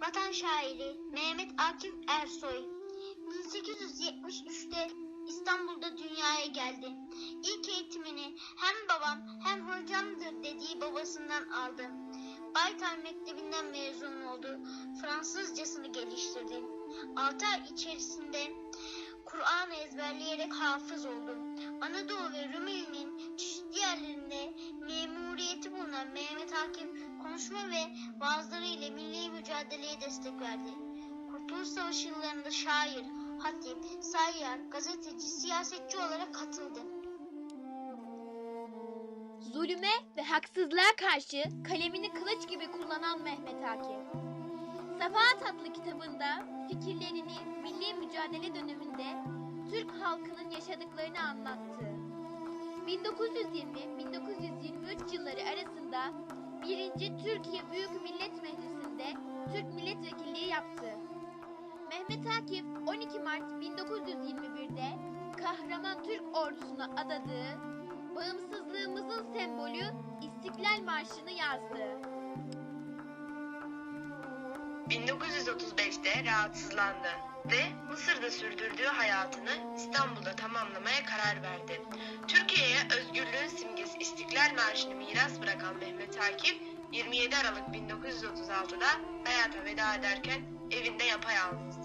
Vatan şairi Mehmet Akif Ersoy 1873'te İstanbul'da dünyaya geldi. İlk eğitimini hem babam hem hocamdır dediği babasından aldı. Baytar Mektebi'nden mezun oldu. Fransızcasını geliştirdi. 6 ay içerisinde Kur'an ezberleyerek hafız oldu. Anadolu ve Rumeli'nin Mehmet Akif konuşma ve vaazları ile milli mücadeleye destek verdi. Kurtuluş Savaşı yıllarında şair, hatip, sayyar, gazeteci, siyasetçi olarak katıldı. Zulüme ve haksızlığa karşı kalemini kılıç gibi kullanan Mehmet Akif. Safahat adlı kitabında fikirlerini milli mücadele döneminde Türk halkının yaşadıklarını anlattı. 1920-1923 yılları arasında 1. Türkiye Büyük Millet Meclisi'nde Türk milletvekilliği yaptı. Mehmet Akif 12 Mart 1921'de kahraman Türk ordusuna adadığı bağımsızlığımızın sembolü İstiklal Marşı'nı yazdı. 1935'te rahatsızlandı ve Mısır'da sürdürdüğü hayatını İstanbul'da tamamlamaya karar verdi. Türkiye'ye simgesi İstiklal Marşı'nı miras bırakan Mehmet Akif 27 Aralık 1936'da hayata veda ederken evinde yapayalnızdı.